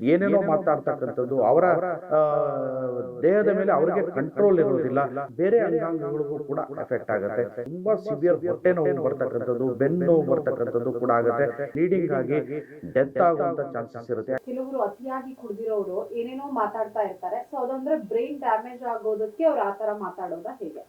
ಏನೇನೋ ಮಾತಾಡ್ತಕ್ಕಂಥದ್ದು ಅವರ ದೇಹದ ಮೇಲೆ ಅವರಿಗೆ ಕಂಟ್ರೋಲ್ ಇರೋದಿಲ್ಲ ಬೇರೆ ಅಂಗಾಂಗಗಳಿಗೂ ಕೂಡ ಎಫೆಕ್ಟ್ ಆಗುತ್ತೆ. ತುಂಬಾ ಸಿವಿಯರ್ ಹೊಟ್ಟೆ ನೋವು ಬರ್ತಕ್ಕಂಥದ್ದು ಬೆನ್ನು ನೋವು ಬರ್ತಕ್ಕಂಥದ್ದು ಕೂಡ ಆಗುತ್ತೆ. ಬ್ಲೀಡಿಂಗ್ ಆಗಿ ಡೆತ್ ಆಗುವಂತ ಚಾನ್ಸಸ್ ಇರುತ್ತೆ. ಕೆಲವರು ಅತಿಯಾಗಿ ಕುಡಿದಿರೋರು ಏನೇನೋ ಮಾತಾಡ್ತಾ ಇರ್ತಾರೆ. ಸೊ ಅದಂದ್ರೆ ಬ್ರೈನ್ ಡ್ಯಾಮೇಜ್ ಆಗೋದಕ್ಕೆ ಅವ್ರು ಆತರ ಮಾತಾಡೋದ ಹೇಗೆ?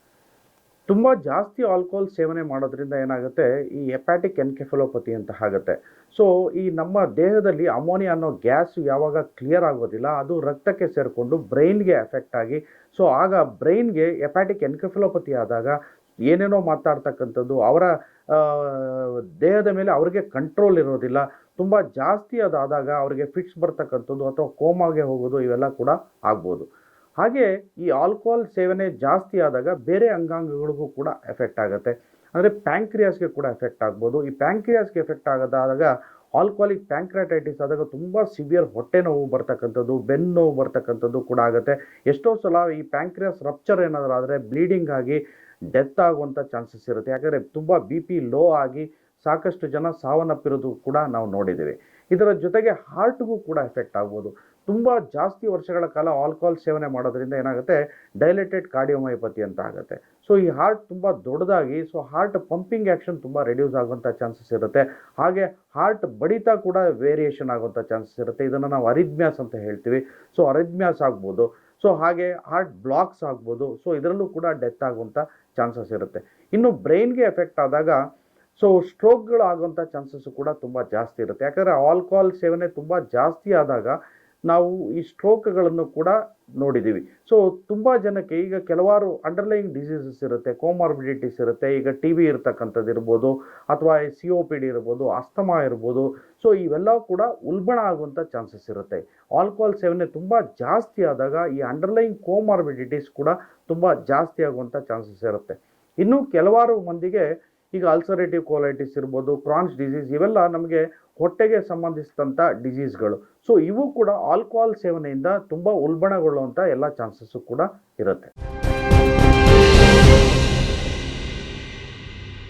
ತುಂಬ ಜಾಸ್ತಿ ಆಲ್ಕೋಹಾಲ್ ಸೇವನೆ ಮಾಡೋದ್ರಿಂದ ಏನಾಗುತ್ತೆ? ಈ ಹೆಪ್ಯಾಟಿಕ್ ಎನ್ಕೆಫಲೋಪತಿ ಅಂತ ಆಗುತ್ತೆ. ಸೊ ಈ ನಮ್ಮ ದೇಹದಲ್ಲಿ ಅಮೋನಿಯಾ ಅನ್ನೋ ಗ್ಯಾಸ್ ಯಾವಾಗ ಕ್ಲಿಯರ್ ಆಗೋದಿಲ್ಲ, ಅದು ರಕ್ತಕ್ಕೆ ಸೇರಿಕೊಂಡು ಬ್ರೈನ್ಗೆ ಎಫೆಕ್ಟ್ ಆಗಿ ಸೊ ಆಗ ಬ್ರೈನ್ಗೆ ಹೆಪ್ಯಾಟಿಕ್ ಎನ್ಕೆಫಲೋಪತಿ ಆದಾಗ ಏನೇನೋ ಮಾತಾಡ್ತಕ್ಕಂಥದ್ದು, ಅವರ ದೇಹದ ಮೇಲೆ ಅವರಿಗೆ ಕಂಟ್ರೋಲ್ ಇರೋದಿಲ್ಲ, ತುಂಬ ಜಾಸ್ತಿ ಅದಾದಾಗ ಅವರಿಗೆ ಫಿಕ್ಸ್ ಬರ್ತಕ್ಕಂಥದ್ದು ಅಥವಾ ಕೋಮಾಗೆ ಹೋಗೋದು, ಇವೆಲ್ಲ ಕೂಡ ಆಗ್ಬೋದು. ಹಾಗೆ ಈ ಆಲ್ಕೋಹಾಲ್ ಸೇವನೆ ಜಾಸ್ತಿ ಆದಾಗ ಬೇರೆ ಅಂಗಾಂಗಗಳಿಗೂ ಕೂಡ ಎಫೆಕ್ಟ್ ಆಗುತ್ತೆ. ಅಂದರೆ ಪ್ಯಾಂಕ್ರಿಯಾಸ್ಗೆ ಕೂಡ ಎಫೆಕ್ಟ್ ಆಗ್ಬೋದು. ಈ ಪ್ಯಾಂಕ್ರಿಯಾಸ್ಗೆ ಎಫೆಕ್ಟ್ ಆಗೋದಾದಾಗ ಆಲ್ಕೋಹಾಲಿಕ್ ಪ್ಯಾಂಕ್ರಾಟೈಟಿಸ್ ಆದಾಗ ತುಂಬ ಸಿವಿಯರ್ ಹೊಟ್ಟೆ ನೋವು ಬರ್ತಕ್ಕಂಥದ್ದು, ಬೆನ್ನು ನೋವು ಬರ್ತಕ್ಕಂಥದ್ದು ಕೂಡ ಆಗುತ್ತೆ. ಎಷ್ಟೋ ಸಲ ಈ ಪ್ಯಾಂಕ್ರಿಯಾಸ್ ರಪ್ಚರ್ ಏನಾದರೂ ಆದರೆ ಬ್ಲೀಡಿಂಗ್ ಆಗಿ ಡೆತ್ ಆಗುವಂಥ ಚಾನ್ಸಸ್ ಇರುತ್ತೆ. ಯಾಕಂದರೆ ತುಂಬ ಬಿ ಪಿ ಲೋ ಆಗಿ ಸಾಕಷ್ಟು ಜನ ಸಾವನ್ನಪ್ಪಿರೋದು ಕೂಡ ನಾವು ನೋಡಿದ್ದೀವಿ. ಇದರ ಜೊತೆಗೆ ಹಾರ್ಟ್ಗೂ ಕೂಡ ಎಫೆಕ್ಟ್ ಆಗ್ಬೋದು. ತುಂಬ ಜಾಸ್ತಿ ವರ್ಷಗಳ ಕಾಲ ಆಲ್ಕೋಹಾಲ್ ಸೇವನೆ ಮಾಡೋದ್ರಿಂದ ಏನಾಗುತ್ತೆ? ಡೈಲೇಟೆಡ್ ಕಾರ್ಡಿಯೋಮಯೋಪತಿ ಅಂತ ಆಗುತ್ತೆ. ಸೊ, ಈ ಹಾರ್ಟ್ ತುಂಬ ದೊಡ್ಡದಾಗಿ, ಸೊ, ಹಾರ್ಟ್ ಪಂಪಿಂಗ್ ಆ್ಯಕ್ಷನ್ ತುಂಬ ರೆಡ್ಯೂಸ್ ಆಗುವಂಥ ಚಾನ್ಸಸ್ ಇರುತ್ತೆ. ಹಾಗೆ ಹಾರ್ಟ್ ಬಡಿತ ಕೂಡ ವೇರಿಯೇಷನ್ ಆಗುವಂಥ ಚಾನ್ಸಸ್ ಇರುತ್ತೆ. ಇದನ್ನು ನಾವು ಅರಿದ್ಮ್ಯಾಸ್ ಅಂತ ಹೇಳ್ತೀವಿ. ಸೊ ಅರಿದ್ಮ್ಯಾಸ್ ಆಗ್ಬೋದು. ಸೊ, ಹಾಗೆ ಹಾರ್ಟ್ ಬ್ಲಾಕ್ಸ್ ಆಗ್ಬೋದು. ಸೊ, ಇದರಲ್ಲೂ ಕೂಡ ಡೆತ್ ಆಗುವಂಥ ಚಾನ್ಸಸ್ ಇರುತ್ತೆ. ಇನ್ನು ಬ್ರೈನ್ಗೆ ಎಫೆಕ್ಟ್ ಆದಾಗ ಸೊ ಸ್ಟ್ರೋಕ್ಗಳು ಆಗುವಂಥ ಚಾನ್ಸಸ್ ಕೂಡ ತುಂಬ ಜಾಸ್ತಿ ಇರುತ್ತೆ. ಯಾಕಂದರೆ ಆಲ್ಕೋಹಾಲ್ ಸೇವನೆ ತುಂಬ ಜಾಸ್ತಿ ಆದಾಗ ನಾವು ಈ ಸ್ಟ್ರೋಕ್ಗಳನ್ನು ಕೂಡ ನೋಡಿದ್ದೀವಿ. ಸೊ ತುಂಬ ಜನಕ್ಕೆ ಈಗ ಕೆಲವಾರು ಅಂಡರ್ಲೈಯಿಂಗ್ ಡಿಸೀಸಸ್ ಇರುತ್ತೆ ಕೋಮಾರ್ಬಿಡಿಟೀಸ್ ಇರುತ್ತೆ. ಈಗ ಟಿ ಬಿ ಇರ್ತಕ್ಕಂಥದ್ದು ಇರ್ಬೋದು, ಅಥವಾ ಸಿ ಒ ಪಿ ಡಿ ಇರ್ಬೋದು ಅಸ್ತಮಾ ಇರ್ಬೋದು. ಸೊ ಇವೆಲ್ಲ ಕೂಡ ಉಲ್ಬಣ ಆಗುವಂಥ ಚಾನ್ಸಸ್ ಇರುತ್ತೆ. ಆಲ್ಕೋಹಾಲ್ ಸೇವನೆ ತುಂಬ ಜಾಸ್ತಿ ಆದಾಗ ಈ ಅಂಡರ್ಲೈಯಿಂಗ್ ಕೋಮಾರ್ಬಿಡಿಟೀಸ್ ಕೂಡ ತುಂಬ ಜಾಸ್ತಿ ಆಗುವಂಥ ಚಾನ್ಸಸ್ ಇರುತ್ತೆ. ಇನ್ನೂ ಕೆಲವಾರು ಮಂದಿಗೆ ಈಗ ಅಲ್ಸರೇಟಿವ್ ಕೋಲೈಟಿಸ್ ಇರ್ಬೋದು, ಕ್ರಾನ್ಸ್ ಡಿಸೀಸ್ ಇವೆಲ್ಲ ನಮಗೆ ಹೊಟ್ಟೆಗೆ ಸಂಬಂಧಿಸಿದಂಥ ಡಿಸೀಸ್ಗಳು. ಸೊ ಇವು ಕೂಡ ಆಲ್ಕೋಹಾಲ್ ಸೇವನೆಯಿಂದ ತುಂಬ ಉಲ್ಬಣಗೊಳ್ಳುವಂಥ ಎಲ್ಲ ಚಾನ್ಸಸ್ಸು ಕೂಡ ಇರುತ್ತೆ.